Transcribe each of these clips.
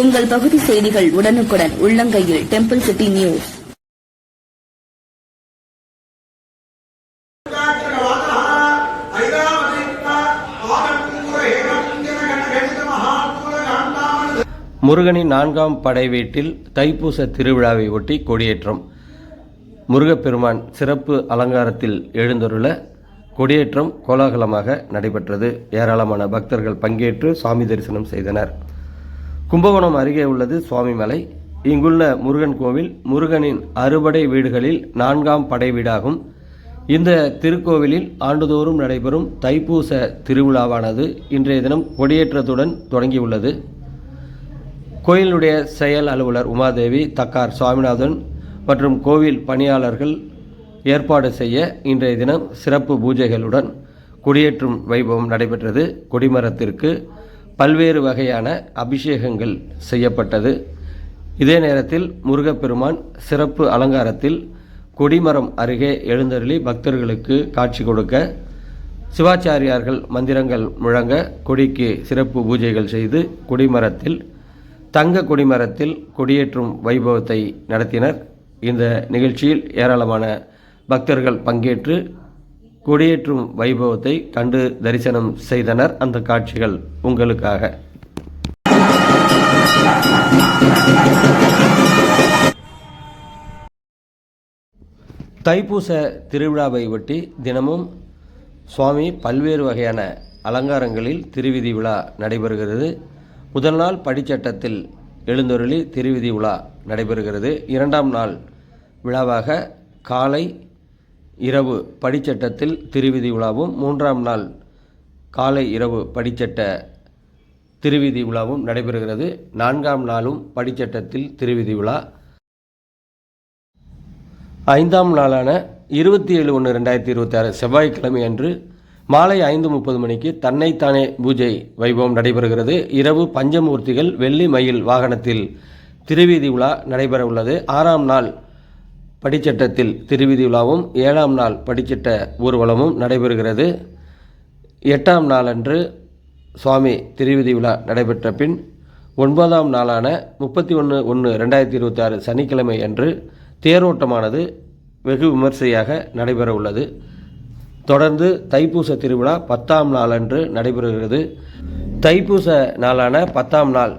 உங்கள் பகுதி செய்திகள் உடனுக்குடன் உள்ளங்கையில் டெம்பிள் சிட்டி நியூஸ் முருகனின் நான்காம் படை வீட்டில் தைப்பூச திருவிழாவை ஒட்டி கொடியேற்றம். முருகப்பெருமான் சிறப்பு அலங்காரத்தில் எழுந்தருள கொடியேற்றம் கோலாகலமாக நடைபெற்றது. ஏராளமான பக்தர்கள் பங்கேற்று சாமி தரிசனம் செய்தனர். கும்பகோணம் அருகே உள்ளது சுவாமிமலை இங்குள்ள முருகன் கோவில் முருகனின் அறுபடை வீடுகளில் நான்காம் படை வீடாகும். இந்த திருக்கோவிலில் ஆண்டுதோறும் நடைபெறும் தைப்பூச திருவிழாவானது இன்றைய தினம் கொடியேற்றத்துடன் தொடங்கியுள்ளது. கோயிலுடைய செயல் அலுவலர் உமாதேவி தக்கார் சுவாமிநாதன் மற்றும் கோவில் பணியாளர்கள் ஏற்பாடு செய்ய இன்றைய தினம் சிறப்பு பூஜைகளுடன் கொடியேற்றும் வைபவம் நடைபெற்றது. கொடிமரத்திற்கு பல்வேறு வகையான அபிஷேகங்கள் செய்யப்பட்டது. இதே நேரத்தில் முருகப்பெருமான் சிறப்பு அலங்காரத்தில் கொடிமரம் அருகே எழுந்தருளி பக்தர்களுக்கு காட்சி கொடுக்க சிவாச்சாரியார்கள் மந்திரங்கள் முழங்க கொடிக்கு சிறப்பு பூஜைகள் செய்து கொடிமரத்தில் தங்க கொடிமரத்தில் கொடியேற்றும் வைபவத்தை நடத்தினர். இந்த நிகழ்ச்சியில் ஏராளமான பக்தர்கள் பங்கேற்று கொடியேற்றும் வைபவத்தை கண்டு தரிசனம் செய்தனர் அந்த காட்சிகள் உங்களுக்காக. தைப்பூச திருவிழாவை ஒட்டி தினமும் சுவாமி பல்வேறு வகையான அலங்காரங்களில் திருவிதி விழா நடைபெறுகிறது. முதல் நாள் படிச்சட்டத்தில் எழுந்தொருளி திருவிதி விழா நடைபெறுகிறது. இரண்டாம் நாள் விழாவாக காலை இரவு படிச்சட்டத்தில் திருவிதி விழாவும் மூன்றாம் நாள் காலை இரவு படிச்சட்ட திருவிதி விழாவும் நடைபெறுகிறது. நான்காம் நாளும் படிச்சட்டத்தில் திருவிதி விழா ஐந்தாம் நாளான இருபத்தி ஏழு ஒன்று ரெண்டாயிரத்தி இருபத்தி ஆறு செவ்வாய்க்கிழமை அன்று மாலை ஐந்து முப்பது மணிக்கு தன்னைத்தானே பூஜை வைபவம் நடைபெறுகிறது. இரவு பஞ்சமூர்த்திகள் வெள்ளி மயில் வாகனத்தில் திருவீதி உலா நடைபெற உள்ளது ஆறாம் நாள் படிச்சட்டத்தில் திருவிதி விழாவும் ஏழாம் நாள் படிச்சட்ட ஊர்வலமும் நடைபெறுகிறது. எட்டாம் நாளன்று சுவாமி திருவிதி விழா நடைபெற்ற பின் ஒன்பதாம் நாளான முப்பத்தி ஒன்று ஒன்று ரெண்டாயிரத்தி இருபத்தி ஆறு சனிக்கிழமை அன்று தேரோட்டமானது வெகு விமர்சையாக நடைபெற உள்ளது. தொடர்ந்து தைப்பூச திருவிழா பத்தாம் நாளன்று நடைபெறுகிறது. தைப்பூச நாளான பத்தாம் நாள்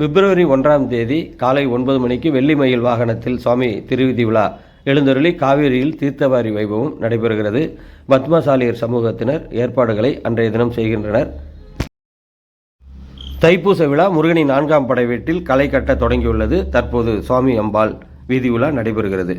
பிப்ரவரி ஒன்றாம் தேதி காலை ஒன்பது மணிக்கு வெள்ளிமயில் வாகனத்தில் சுவாமி திருவிதி விழா. எழுந்தருளி காவேரியில் தீர்த்தவாரி வைபவம் நடைபெறுகிறது. பத்மசாலியர் சமூகத்தினர் ஏற்பாடுகளை அன்றைய தினம் செய்கின்றனர். தைப்பூச விழா முருகனின் நான்காம் படை வீட்டில் களை கட்ட தொடங்கியுள்ளது. தற்போது சுவாமி அம்பாள் வீதி விழா நடைபெறுகிறது.